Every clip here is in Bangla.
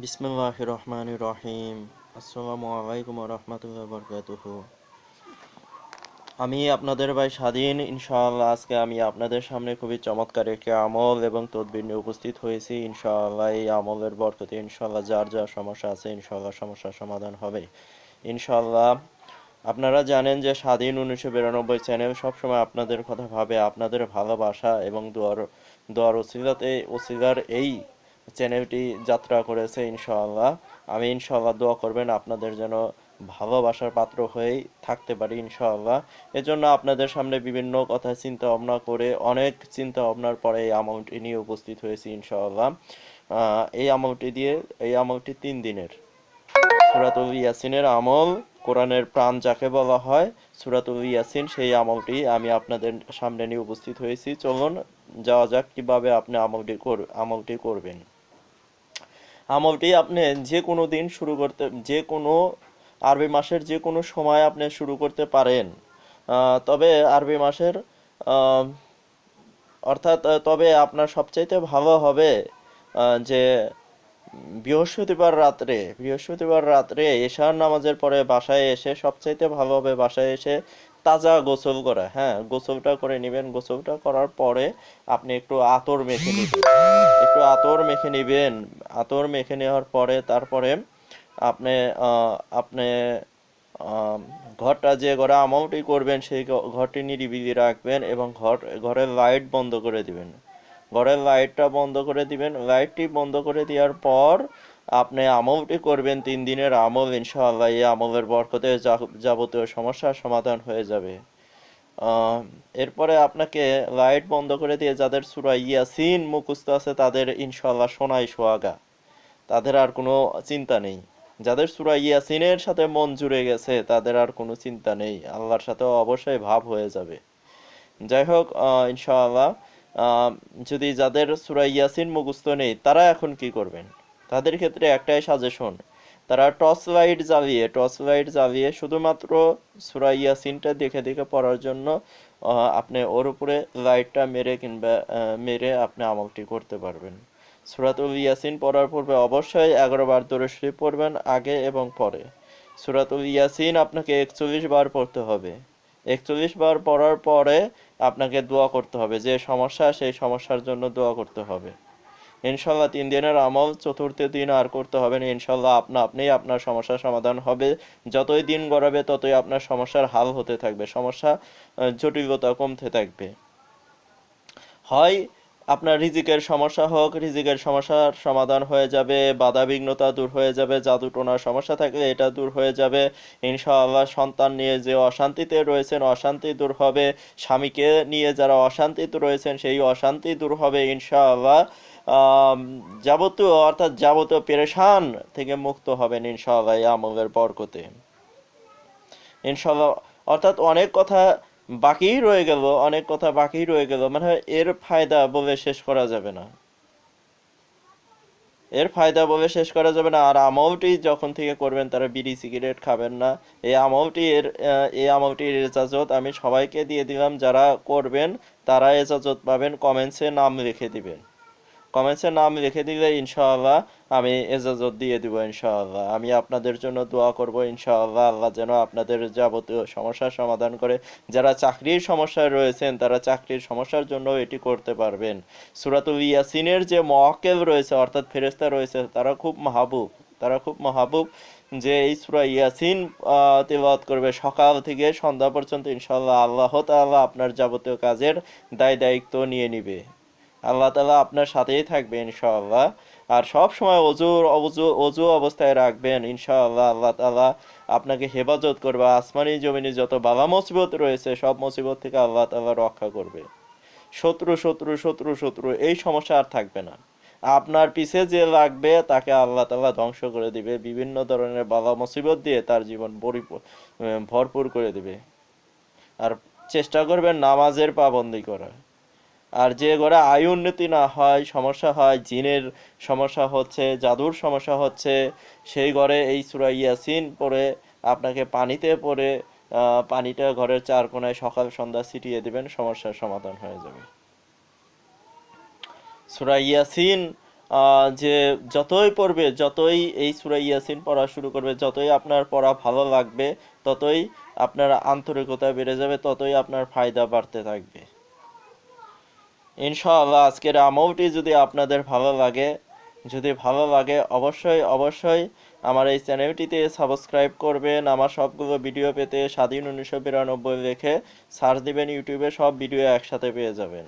বিসমুল্লাহ রহমান রহিম আসসালামু আলাইকুম রহমতুল্লাহ বরকাতুহ। আমি আপনাদের ভাই স্বাধীন, ইনশাআল্লাহ আজকে আমি আপনাদের সামনে খুবই চমৎকার একটি আমল এবং তদবির নিয়ে উপস্থিত হয়েছি। ইনশাআল্লাহ এই আমলের বরকতে ইনশাআল্লাহ যার যা সমস্যা আছে ইনশাআল্লাহ সমস্যার সমাধান হবে। ইনশাআল্লাহ আপনারা জানেন যে স্বাধীন উনিশশো বিরানব্বই চ্যানেল সবসময় আপনাদের কথা ভাবে, আপনাদের ভালোবাসা এবং দোয়ার দোয়ার ওসিলাতে, ওসিলার এই চ্যানেলটি যাত্রা করেছে ইনশাআল্লাহ। আমি ইনশাআল্লাহ দোয়া করবেন আপনাদের যেন ভালোবাসার পাত্র হয়েই থাকতে পারি ইনশাআল্লাহ। এজন্য আপনাদের সামনে বিভিন্ন কথা চিন্তা ভাবনা করে, অনেক চিন্তা ভাবনার পরে এই আমলটি নিয়ে উপস্থিত হয়েছি ইনশাআল্লাহ। এই আমলটি দিয়ে, এই আমলটি তিন দিনের। সুরাতুল ইয়াসিনের আমল কোরআনের প্রাণ যাকে বলা হয়, সুরাতুল ইয়াসিন সেই আমলটি আমি আপনাদের সামনে নিয়ে উপস্থিত হয়েছি। চলুন যাওয়া যাক কীভাবে আপনি আমলটি কর আমলটি করবেন। আমলটি আপনি যে কোনো দিন শুরু করতে, যে কোনো আরবি মাসের যে কোনো সময় আপনি শুরু করতে পারেন। তবে আরবি মাসের অর্থাৎ তবে আপনার সবচাইতে ভালো হবে যে বৃহস্পতিবার রাত্রে বৃহস্পতিবার রাত্রে এশার নামাজের পরে বাসায় এসে সবচাইতে ভালো হবে বাসায় এসে তাজা গোসল করা হ্যাঁ গোসলটা করে নেবেন। গোসলটা করার পরে আপনি একটু আতর মেখে নেবেন। একটু আতর মেখে নেবেন। আতর মেখে নেওয়ার পরে তারপরে আপনি আপনি ঘরটা যে ঘরে আমলটি করবেন, সেই ঘরটি নিরিবিলি রাখবেন এবং ঘর, ঘরের লাইট বন্ধ করে দিবেন। ঘরের লাইটটা বন্ধ করে দিবেন। লাইটটি বন্ধ করে দেওয়ার পর আপনি আমলটি করবেন, তিন দিনের আমল ইনশাআল্লাহ, এই আমলের বরকতে যাবতীয় সমস্যার সমাধান হয়ে যাবে। এরপরে আপনাকে লাইট বন্ধ করে দিয়ে যাদের সূরা ইয়াসিন মুখস্থ আছে, তাদের ইনশাআল্লাহ সোনাই সোহাগা তাদের আর কোনো চিন্তা নেই। যাদের সূরা ইয়াসিনের সাথে মন জুড়ে গেছে, তাদের আর কোনো চিন্তা নেই। আল্লাহর সাথে অবশ্যই ভাব হয়ে যাবে। যাই হোক ইনশাআল্লাহ যদি যাদের সূরা ইয়াসিন মুখস্থ নেই, তারা এখন কি করবেন? তাদের ক্ষেত্রে একটাই সাজেশন তারা টর্চ লাইট জ্বালিয়ে টর্চ লাইট জ্বালিয়ে শুধুমাত্র সূরা ইয়াসিনটা দেখে দেখে পড়ার জন্য আপনি ওর উপরে লাইটটা মেরে কিংবা মেরে আপনি আমলটি করতে পারবেন। সূরাতুল ইয়াসিন পড়ার পূর্বে অবশ্যই এগারো বার দরুদ শরীফ পড়বেন আগে এবং পরে। সূরাতুল ইয়াসিন আপনাকে একচল্লিশ বার পড়তে হবে। একচল্লিশ বার পড়ার পরে আপনাকে দোয়া করতে হবে, যে সমস্যা, সেই সমস্যার জন্য দোয়া করতে হবে। ইনশাল্লাহ তিন দিনের আমল, চতুর্থ দিন আর করতে হবে না। ইনশাল্লাহ আপনা আপনিই আপনার সমস্যার সমাধান হবে। যতই দিন গড়াবে, ততই আপনার সমস্যার হাল হতে থাকবে। সমস্যা জটিলতা কমতে থাকবে। হয় আপনার রিজিকের সমস্যা হোক, রিজিকের সমস্যার সমাধান হয়ে যাবে বাধা বিঘ্নতা দূর হয়ে যাবে, জাদু টোনার সমস্যা থাকলে এটা দূর হয়ে যাবে। ইনশাআল্লাহ সন্তান নিয়ে যে অশান্তিতে রয়েছেন, অশান্তি দূর হবে। স্বামীকে নিয়ে যারা অশান্তিতে রয়েছেন, সেই অশান্তি দূর হবে ইনশাআল্লাহ। যাবতীয়, অর্থাৎ যাবতীয় পেরেশান থেকে মুক্ত হবেন ইনশাআল্লাহ আমলের বরকতে। ইনশাল্লাহ অর্থাৎ অনেক কথা বাকিই রয়ে গেল, অনেক কথা বাকিই রয়ে গেল মানে এর ফায়দা বলে শেষ করা যাবে না। এর ফায়দা বলে শেষ করা যাবে না, আর আমলটি যখন থেকে করবেন তারা বিড়ি, সিগারেট খাবেন না। এই আমলটি এর এই আমলটির এজাজত আমি সবাইকে দিয়ে দিলাম, যারা করবেন তারা এজাজত পাবেন, কমেন্টসে নাম লিখে দিবেন। কমেন্টসে নাম লিখে দিলে ইনশাআল্লাহ আমি এজাজত দিয়ে দিব ইনশাআল্লাহ। আমি আপনাদের জন্য দোয়া করব ইনশাআল্লাহ। আল্লাহ যেন আপনাদের যাবতীয় সমস্যার সমাধান করে। যারা চাকরির সমস্যায় রয়েছেন তারা চাকরির সমস্যার জন্য এটি করতে পারবেন। সূরাতুল ইয়াসিনের যে মওয়াক্কেল রয়েছে অর্থাৎ ফেরেস্তা রয়েছে তারা খুব মাহবুব। তারা খুব মাহবুব যে এই সুরা ইয়াসিন আহ, করবে। সকাল থেকে সন্ধ্যা পর্যন্ত ইনশাআল্লাহ আল্লাহ তাআলা আপনার যাবতীয় কাজের দায় দায়িত্ব নিয়ে নিবে। আল্লাহ তালা আপনার সাথেই থাকবে ইনশাআল্লাহ। আর সব সময় অজু অজু অজু অবস্থায় রাখবেন ইনশাআল্লাহ। আল্লাহ তাআলা আপনাকে হেফাজত করবে, আসমানি, জমিনে যত বালা মুসিবত রয়েছে, সব মুসিবত থেকে আল্লাহ তাআলা রক্ষা করবে। শত্রু শত্রু শত্রু শত্রু, এই সমস্যা আর থাকবে না। আপনার পিছে যে লাগবে, তাকে আল্লাহ তালা ধ্বংস করে দিবে, বিভিন্ন ধরনের বালা মুসিবত দিয়ে তার জীবন ভরপুর করে দিবে। আর চেষ্টা করবেন নামাজের পাবন্দি করা আর যে ঘরে আয় উন্নতি না হয় সমস্যা হয় জিনের সমস্যা হচ্ছে জাদুর সমস্যা হচ্ছে সেই ঘরে এই সূরা ইয়াসিন পড়ে আপনাকে পানিতে আহ, পানিটা ঘরের চার কোনায় সকাল সন্ধ্যা ছিটিয়ে দেবেন সমস্যার সমাধান হয়ে যাবে। সূরা ইয়াসিন যে যতই পড়বে যতই এই সূরা ইয়াসিন পড়া শুরু করবে যতই আপনার পড়া ভালো লাগবে ততই আপনার আন্তরিকতা বেড়ে যাবে ততই আপনার ফায়দা বাড়তে থাকবে। ইনশাআল্লাহ আজকের আমলটি যদি আপনাদের ভালো লাগে, যদি ভালো লাগে অবশ্যই অবশ্যই আমার এই চ্যানেলটিতে সাবস্ক্রাইব করবেন। আমার সবগুলো ভিডিও পেতে স্বাধীন উনিশশো বিরানব্বই লিখে সার্চ দিবেন, ইউটিউবে সব ভিডিও একসাথে পেয়ে যাবেন।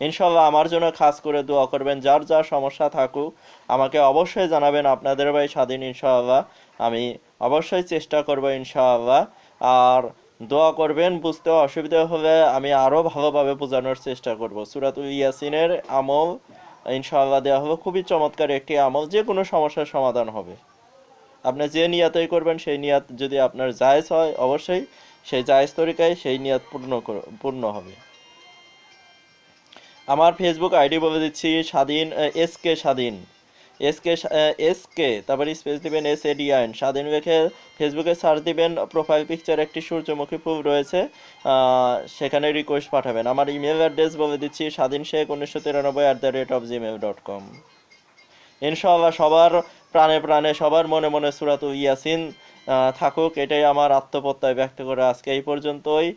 ইনশাল্লাহ আমার জন্য খাস করে দোয়া করবেন, যার যা সমস্যা থাকুক, আমাকে অবশ্যই জানাবেন আপনাদের ভাই স্বাধীন ইনশাআল্লাহ। আমি অবশ্যই চেষ্টা করব ইনশাআল্লাহ। আর দোয়া করবেন বুঝতে অসুবিধা হলে আমি আরও ভালোভাবে বোঝানোর চেষ্টা করব। সুরাতুল ইয়াসিনের আমল, ইনশাআল্লাহ দেওয়া হবে। খুবই চমৎকার একটি আমল, যে কোনো সমস্যার সমাধান হবে। আপনি যে নিয়াতই করবেন, সেই নিয়াত যদি আপনার জায়েজ হয়, অবশ্যই সেই জায়েজ তরিকায় সেই নিয়াত পূর্ণ পূর্ণ হবে। আমার ফেসবুক আইডি বলে দিচ্ছি, স্বাধীন এস কে স্বাধীন। এস কে এস কে তারপরে স্পেস দিবেন এস এ ডিআইন স্বাধীন রেখে ফেসবুকে সার্চ দিবেন প্রোফাইল পিকচার একটি সূর্যমুখী ফুল রয়েছে সেখানে রিকোয়েস্ট পাঠাবেন। আমার ইমেল অ্যাড্রেস বলে দিচ্ছি, স্বাধীন শেখ উনিশশো তিরানব্বই at the rate of gmail dot com ইনশাআল্লাহ সবার প্রাণে প্রাণে, সবার মনে মনে সুরাতুল ইয়াসিন থাকুক, এটাই আমার আত্মপ্রত্যয় ব্যক্ত করে আজকে এই পর্যন্তই।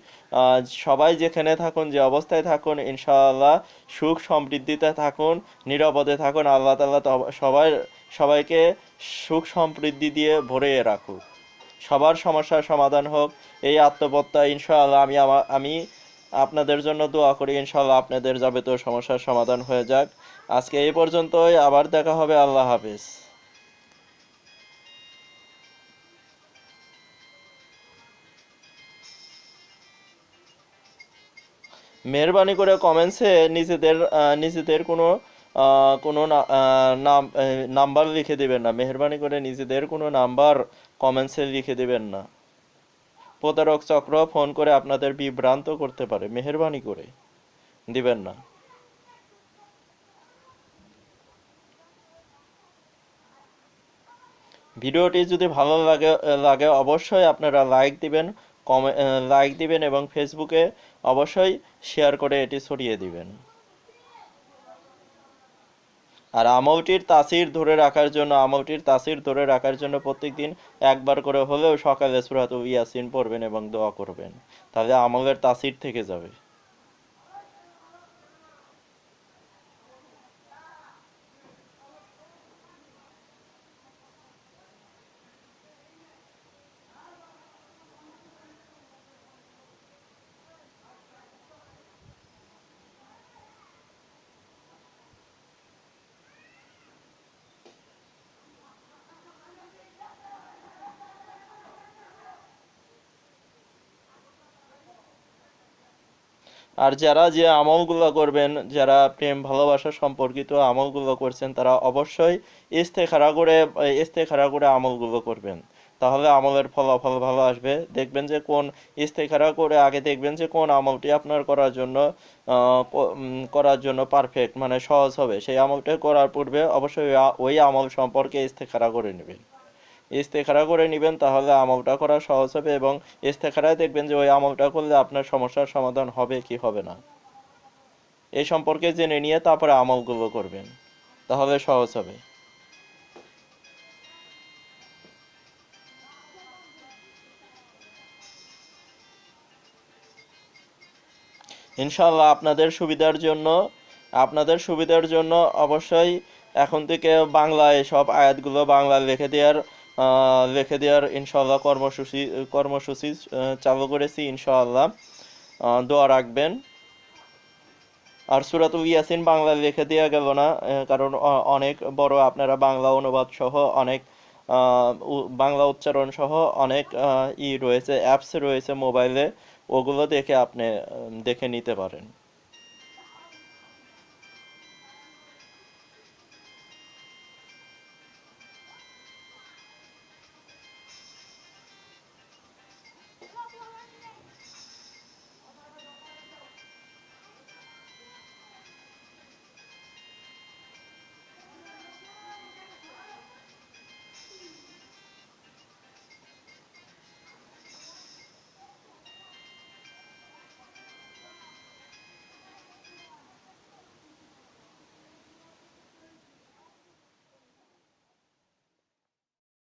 সবাই যেখানে থাকুন, যে অবস্থায় থাকুন, ইনশাআল্লাহ সুখ সমৃদ্ধিতে থাকুন, নিরাপদে থাকুন, আল্লাহ তব- সবাই, সবাইকে সুখ সমৃদ্ধি দিয়ে ভরে রাখুক। সবার সমস্যার সমাধান হোক, এই আত্মপ্রত্যয় ইনশাআল্লাহ আমি আমি আপনাদের জন্য দোয়া করি, ইনশাআল্লাহ আপনাদের যাবতীয় সমস্যার সমাধান হয়ে যাক। আজকে এই পর্যন্তই, আবার দেখা হবে, আল্লাহ হাফেজ। মেহরবানি করে কমেন্টসে নিজেদের নিজেদের কোনো কোনো নাম নাম্বার লিখে দিবেন না। মেহরবানি করে নিজেদের কোনো নাম্বার কমেন্টসে লিখে দিবেন না। প্রতারক চক্র ফোন করে আপনাদের বিভ্রান্ত করতে পারে। মেহরবানি করে দিবেন না। ভিডিওটি যদি ভালো লাগে লাগে অবশ্যই আপনারা লাইক দিবেন। কমে লাইক দিবেন এবং ফেসবুকে অবশ্যই শেয়ার করে এটি ছড়িয়ে দিবেন। আর আমলটির তাসির ধরে রাখার জন্য, আমলটির তাসির ধরে রাখার জন্য প্রত্যেকদিন একবার করে হলেও সকালে সুরাত ইয়াসিন পড়বেন এবং দোয়া করবেন। তাহলে আমলের তাসির থেকে যাবে। আর যারা যে আমলগুলো করবেন, যারা প্রেম, ভালোবাসা সম্পর্কিত আমলগুলো করছেন, তারা অবশ্যই ইস্তেখারা করে ইস্তেখারা করে আমলগুলো করবেন। তাহলে আমলের ফলাফল ভালো আসবে। দেখবেন যে কোন ইস্তেখারা করে আগে দেখবেন যে কোন আমলটি আপনার করার জন্য করার জন্য পারফেক্ট মানে সহজ হবে। সেই আমলটা করার পূর্বে অবশ্যই ওই ওই আমল সম্পর্কে ইস্তেখারা করে নেবেন। ইস্তেখারা করে নেবেন, তাহলে আমলটা করা সহজ হবে এবং ইস্তেখারায় দেখবেন যে ওই আমলটা করলে আপনার সমস্যার সমাধান হবে কি হবে না। এ সম্পর্কে জেনে নিয়ে তারপরে আমলগুলো করবেন, তাহলে সহজ হবে। ইনশাল্লাহ আপনাদের সুবিধার জন্য, আপনাদের সুবিধার জন্য অবশ্যই এখন থেকে বাংলায় সব আয়াতগুলো বাংলা লিখে দেওয়ার লিখে দেওয়ার ইনশাল্লাহ কর্মসূচি কর্মসূচি চালু করেছি ইনশাআল্লাহ। দোয়া রাখবেন। আর সুরাতুল ইয়াসিন বাংলায় লিখে দেওয়া গেল না কারণ অনেক বড় আপনারা বাংলা অনুবাদ সহ অনেক বাংলা উচ্চারণ সহ অনেক ই রয়েছে, অ্যাপস রয়েছে মোবাইলে, ওগুলো দেখে আপনি দেখে নিতে পারেন।